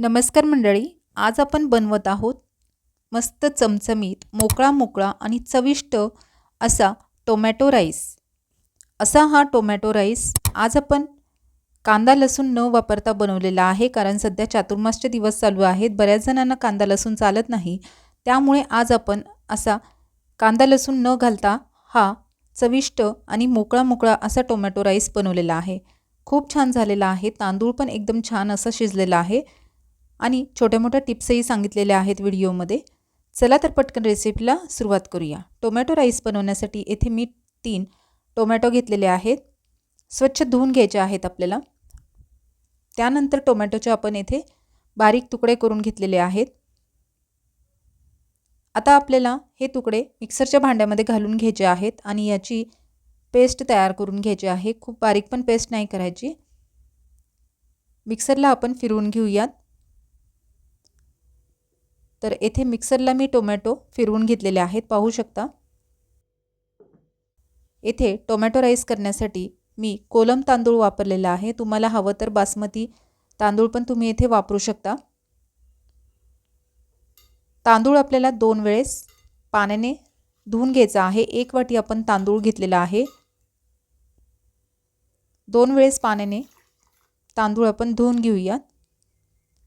नमस्कार मंडळी आज आपण बनवत आहोत मस्त चमचमीत मोकळा मोकळा आणि चविष्ट असा टोमॅटो राईस. असा हा टोमॅटो राईस आज आपण कांदा लसूण न वापरता बनवलेला आहे कारण सध्या चातुर्मासचे दिवस चालू आहेत. बऱ्याच जणांना कांदा लसूण चालत नाही. त्यामुळे आज आपण असा कांदा लसूण न घालता हा चविष्ट आणि मोकळा मोकळा असा टोमॅटो राईस बनवलेला आहे. खूप छान झालेला आहे. तांदूळ पण एकदम छान असं शिजलेला आहे. आणि छोट्या मोठ्या टिप्सही सांगितलेल्या आहेत व्हिडिओमध्ये. चला तर पटकन रेसिपीला सुरुवात करूया. टोमॅटो राईस बनवण्यासाठी येथे मी तीन टोमॅटो घेतलेले आहेत. स्वच्छ धुवून घ्यायचे आहेत आपल्याला. त्यानंतर टोमॅटोचे आपण येथे बारीक तुकडे करून घेतलेले आहेत. आता आपल्याला हे तुकडे मिक्सरच्या भांड्यामध्ये घालून घ्यायचे आहेत आणि याची पेस्ट तयार करून घ्यायची आहे. खूप बारीक पण पेस्ट नाही करायची. मिक्सरला आपण फिरवून घेऊयात. तर येथे मिक्सरला मी टोमॅटो फिरवून घेतलेले आहेत पाहू शकता. येथे टोमॅटो राईस करण्यासाठी मी कोलम तांदूळ वापरलेला आहे. तुम्हाला हवं तर बासमती तांदूळ पण तुम्ही येथे वापरू शकता. तांदूळ आपल्याला दोन वेळेस पाण्याने धुवून घ्यायचा आहे. एक वाटी आपण तांदूळ घेतलेला आहे. दोन वेळेस पाण्याने तांदूळ आपण धुवून घेऊयात.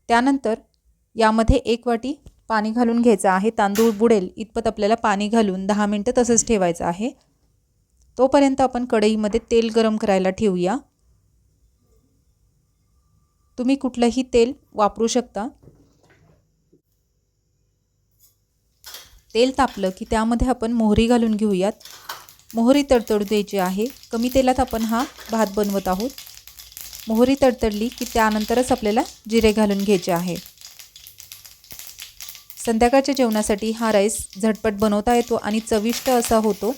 त्यानंतर यामध्ये एक वाटी पाणी घालून घ्यायचं आहे. तांदूळ बुडेल इतपत आपल्याला पाणी घालून दहा मिनटं तसंच ठेवायचं आहे. तोपर्यंत आपण कढईमध्ये तेल गरम करायला ठेवूया. तुम्ही कुठलंही तेल वापरू शकता. तेल तापलं की त्यामध्ये आपण मोहरी घालून घेऊयात. मोहरी तडतडू द्यायची आहे. कमी तेलात आपण हा भात बनवत आहोत. मोहरी तडतडली की त्यानंतरच आपल्याला जिरे घालून घ्यायचे आहे. संध्याकाळच्या जेवणासाठी हा राईस झटपट बनवता येतो आणि चविष्ट असा होतो.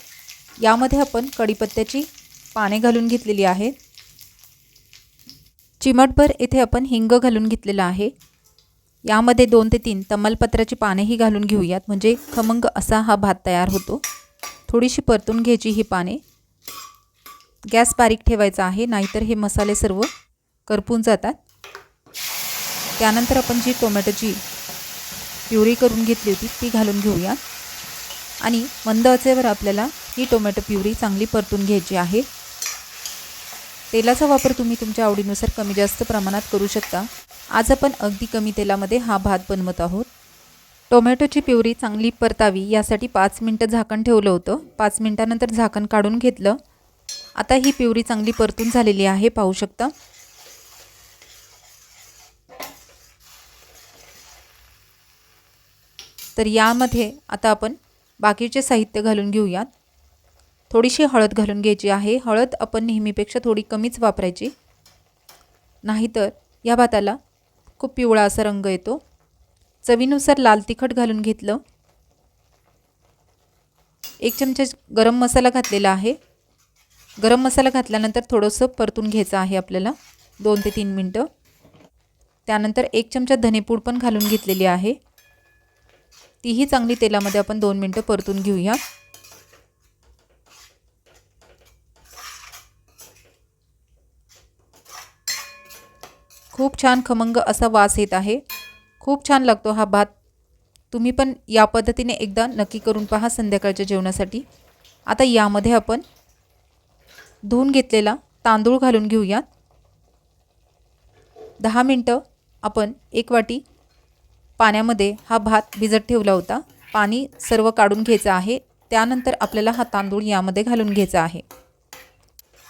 यामध्ये आपण कढीपत्त्याची पाने घालून घेतलेली आहे. चिमटभर येथे आपण हिंग घालून घेतलेला आहे. यामध्ये दोन ते तीन तमालपत्राची पानेही घालून घेऊयात. म्हणजे खमंग असा हा भात तयार होतो. थोडीशी परतून घ्यायची ही पाने. गॅस बारीक ठेवायचा आहे नाहीतर हे मसाले सर्व करपून जातात. त्यानंतर आपण जी टोमॅटोची प्युरी करून घेतली होती ती घालून घेऊया. आणि मंद अचेवर आपल्याला ही टोमॅटो प्युरी चांगली परतून घ्यायची आहे. तेलाचा वापर तुम्ही तुमच्या आवडीनुसार कमी जास्त प्रमाणात करू शकता. आज आपण अगदी कमी तेलामध्ये हा भात बनवत आहोत. टोमॅटोची प्युरी चांगली परतावी यासाठी पाच मिनटं झाकण ठेवलं होतं. पाच मिनटानंतर झाकण काढून घेतलं. आता ही प्युरी चांगली परतून झालेली आहे पाहू शकता. तर यामध्ये आता आपण बाकीचे साहित्य घालून घेऊयात. थोडीशी हळद घालून घ्यायची आहे. हळद आपण नेहमीपेक्षा थोडी कमीच वापरायची. नाहीतर या भाताला खूप पिवळा असा रंग येतो. चवीनुसार लाल तिखट घालून घेतलं. एक चमचा गरम मसाला घातलेला आहे. गरम मसाला घातल्यानंतर थोडंसं परतून घ्यायचं आहे आपल्याला. दोन ते तीन मिनटं. त्यानंतर एक चमचा धनेपूड पण घालून घेतलेली आहे. तीही चांगली तेलामध्ये आपण दोन मिनटं परतून घेऊया. खूप छान खमंग असा वास येत आहे. खूप छान लागतो हा भात. तुम्ही पण या पद्धतीने एकदा नक्की करून पहा संध्याकाळच्या जेवणासाठी. आता यामध्ये आपण धुवून घेतलेला तांदूळ घालून घेऊयात. दहा मिनटं आपण एक वाटी पाण्यामध्ये हा भात भिजत ठेवला होता. पाणी सर्व काढून घ्यायचं आहे. त्यानंतर आपल्याला हा तांदूळ यामध्ये घालून घ्यायचा आहे.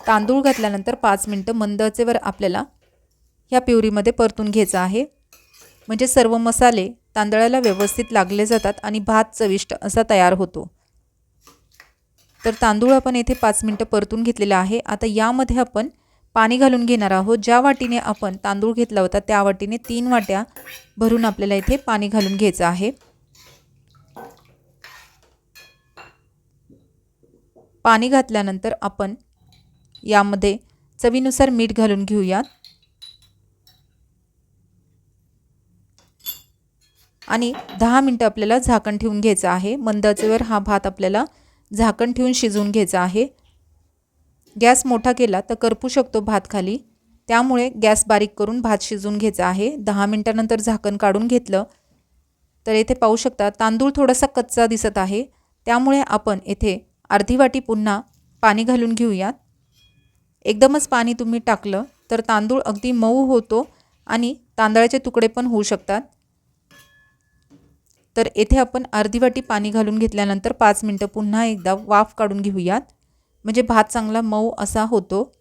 तांदूळ घातल्यानंतर पाच मिनटं मंद आचेवर आपल्याला ह्या प्युरीमध्ये परतून घ्यायचं आहे. म्हणजे सर्व मसाले तांदळाला व्यवस्थित लागले जातात आणि भात चविष्ट असा तयार होतो. तर तांदूळ आपण येथे पाच मिनटं परतून घेतलेला आहे. आता यामध्ये आपण पाणी घालून घेणार आहोत. ज्या वाटीने आपण तांदूळ घेतला होता त्या वाटीने तीन वाट्या भरून आपल्याला इथे पाणी घालून घ्यायचं आहे. पाणी घातल्यानंतर आपण यामध्ये चवीनुसार मीठ घालून घेऊयात. आणि दहा मिनटं आपल्याला झाकण ठेवून घ्यायचं आहे. मंदाचेवर हा भात आपल्याला झाकण ठेवून शिजवून घ्यायचा आहे. गॅस मोठा केला तर करपू शकतो भात खाली. त्यामुळे गॅस बारीक करून भात शिजवून घ्यायचा आहे. दहा मिनटानंतर झाकण काढून घेतलं तर येथे पाहू शकता तांदूळ थोडासा कच्चा दिसत आहे. त्यामुळे आपण येथे अर्धी वाटी पुन्हा पाणी घालून घेऊयात. एकदमच पाणी तुम्ही टाकलं तर तांदूळ अगदी मऊ होतो आणि तांदळाचे तुकडे पण होऊ शकतात. तर येथे आपण अर्धी वाटी पाणी घालून घेतल्यानंतर पाच मिनटं पुन्हा एकदा वाफ काढून घेऊयात. म्हणजे भात चांगला मऊ असा होतो.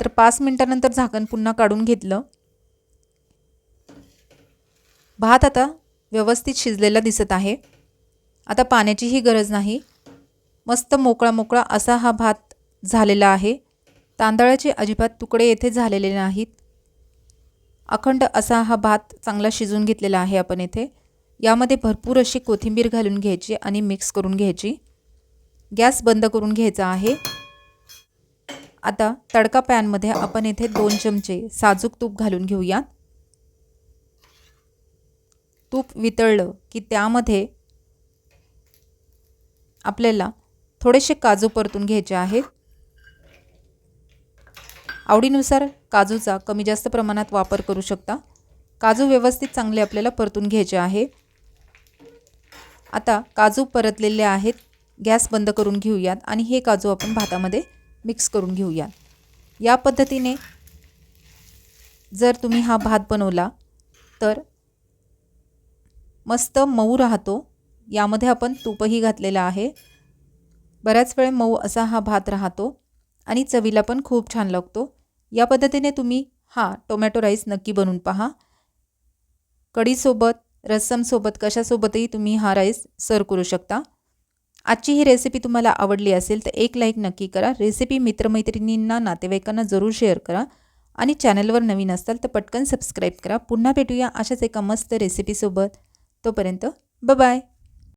तर पाच मिनटानंतर झाकण पुन्हा काढून घेतलं. भात आता व्यवस्थित शिजलेला दिसत आहे. आता पाण्याचीही गरज नाही. मस्त मोकळा मोकळा असा हा भात झालेला आहे. तांदळाचे अजिबात तुकडे येथे झालेले नाहीत. अखंड असा हा भात चांगला शिजून घेतलेला आहे आपण येथे. यामध्ये भरपूर अशी कोथिंबीर घालून घ्यायची आणि मिक्स करून घ्यायची. गॅस बंद करून घ्यायचा आहे. आता तडका पॅनमध्ये आपण येथे दोन चमचे साजूक तूप घालून घेऊयात. तूप वितळलं की त्यामध्ये आपल्याला थोडेसे काजू परतून घ्यायचे आहेत. आवडीनुसार काजूचा कमी जास्त प्रमाणात वापर करू शकता. काजू व्यवस्थित चांगले आपल्याला परतून घ्यायचे आहे. आता काजू परतलेले आहेत. गॅस बंद करून घेऊयात आणि हे काजू आपण भातामध्ये मिक्स करून घेऊयात. या पद्धतीने जर तुम्ही हा भात बनवला तर मस्त मऊ राहतो. यामध्ये आपण तूपही घातलेलं आहे. बऱ्याच वेळ मऊ असा हा भात राहतो आणि चवीला पण खूप छान लागतो. या पद्धतीने तुम्ही हा टोमॅटो राईस नक्की बनवून पहा. कढीसोबत रस्समसोबत कशासोबतही तुम्ही हा राईस सर्व करू शकता. आजची ही रेसिपी तुम्हाला आवडली असेल तर एक लाईक नक्की करा. रेसिपी मित्रमैत्रिणींना नातेवाईकांना जरूर शेअर करा. आणि चॅनलवर नवीन असाल तर पटकन सबस्क्राईब करा. पुन्हा भेटूया अशाच एका मस्त रेसिपीसोबत तोपर्यंत बाय